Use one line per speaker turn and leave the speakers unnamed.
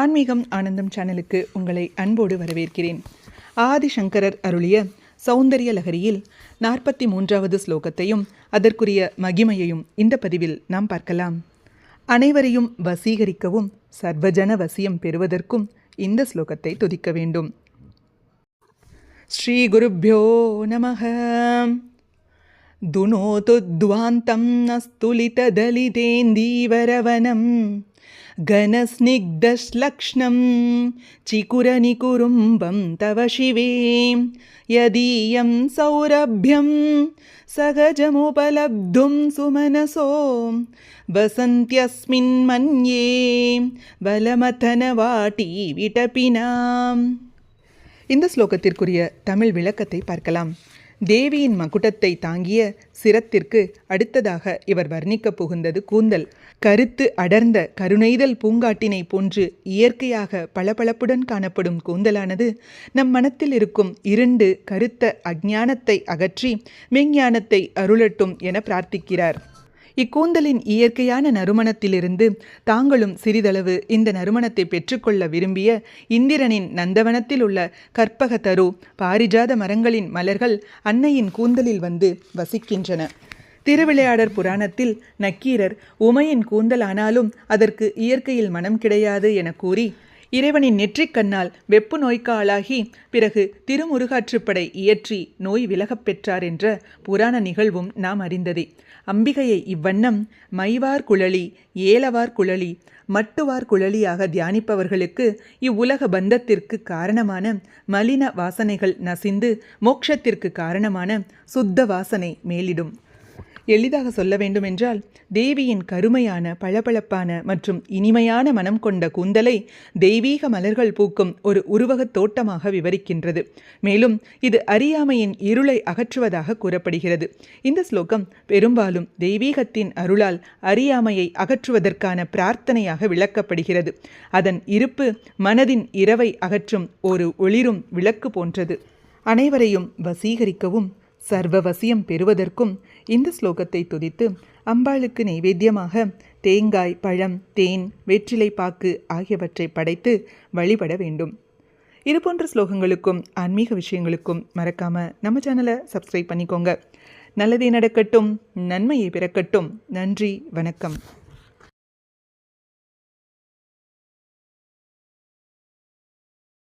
ஆன்மீகம் ஆனந்தம் சேனலுக்கு உங்களை அன்போடு வரவேற்கிறேன். ஆதிசங்கரர் அருளிய சௌந்தரிய லகரியில் நாற்பத்தி மூன்றாவது ஸ்லோகத்தையும் அதற்குரிய மகிமையையும் இந்த பதிவில் நாம் பார்க்கலாம். அனைவரையும் வசீகரிக்கவும் சர்வஜன வசியம் பெறுவதற்கும் இந்த ஸ்லோகத்தை துதிக்க வேண்டும். ஸ்ரீ குருப்பியோ நமக துனோது துவாந்தம் நஸ்துலிததலிதேந்தீவரவனம். घनस्निग्धश्लक्ष्णं चिकुरनिकुरुम्बं तव शिवे यदीयं सौरभ्यं सहजमुपलब्धुं सुमनसो वसन्त्यस्मिन् मन्ये बलमथनवाटी विटपिनाम् இந்த ஸ்லோகத்திற்குரிய தமிழ் விளக்கத்தை பார்க்கலாம் தேவியின் மகுடத்தை தாங்கிய சிரத்திற்கு அடுத்ததாக இவர் வர்ணிக்கப் புகுந்தது கூந்தல். கருத்து அடர்ந்த கருணைதல் பூங்காட்டினை போன்று இயற்கையாக பளபளப்புடன் காணப்படும் கூந்தலானது நம் மனத்தில் இருக்கும் இருண்டு கருத்த அஞ்ஞானத்தை அகற்றி மெஞ்ஞானத்தை அருளட்டும் என பிரார்த்திக்கிறார். இக்கூந்தலின் இயற்கையான நறுமணத்திலிருந்து தாங்களும் சிறிதளவு இந்த நறுமணத்தை பெற்றுக்கொள்ள விரும்பிய இந்திரனின் நந்தவனத்தில் உள்ள கற்பக தரு பாரிஜாத மரங்களின் மலர்கள் அன்னையின் கூந்தலில் வந்து வசிக்கின்றன. திருவிளையாடற் புராணத்தில் நக்கீரர் உமையின் கூந்தலானாலும் அதற்கு இயற்கையில் மனம் கிடையாது என கூறி இறைவனின் நெற்றிக்கண்ணால் வெப்பு நோய்க்கு ஆளாகி பிறகு திருமுருகாற்றுப்படை இயற்றி நோய் விலகப் பெற்றார் என்ற புராண நிகழ்வும் நாம் அறிந்ததே. அம்பிகையை இவ்வண்ணம் மைவார் குழலி ஏலவார் குழலி மட்டுவார் குழலியாக தியானிப்பவர்களுக்கு இவ்வுலக பந்தத்திற்கு காரணமான மலின வாசனைகள் நசிந்து மோட்சத்திற்கு காரணமான சுத்த வாசனை மேலிடும். எளிதாக சொல்ல வேண்டுமென்றால் தேவியின் கருமையான பளபளப்பான மற்றும் இனிமையான மனம் கொண்ட கூந்தலை தெய்வீக மலர்கள் பூக்கும் ஒரு உருவகத் தோட்டமாக விவரிக்கின்றது. மேலும் இது அறியாமையின் இருளை அகற்றுவதாக கூறப்படுகிறது. இந்த ஸ்லோகம் பெரும்பாலும் தெய்வீகத்தின் அருளால் அறியாமையை அகற்றுவதற்கான பிரார்த்தனையாக விளக்கப்படுகிறது. அதன் இருப்பு மனதின் இரவை அகற்றும் ஒரு ஒளிரும் விளக்கு போன்றது. அனைவரையும் வசீகரிக்கவும் சர்வவசியம் பெறுவதற்கும் இந்த ஸ்லோகத்தை துதித்து அம்பாளுக்கு நைவேத்தியமாக தேங்காய் பழம் தேன் வெற்றிலை பாக்கு ஆகியவற்றை படைத்து வழிபட வேண்டும். இதுபோன்ற ஸ்லோகங்களுக்கும் ஆன்மீக விஷயங்களுக்கும் மறக்காமல் நம்ம சேனலை சப்ஸ்கிரைப் பண்ணிக்கோங்க. நல்லதே நடக்கட்டும் நன்மையை பிறக்கட்டும். நன்றி வணக்கம்.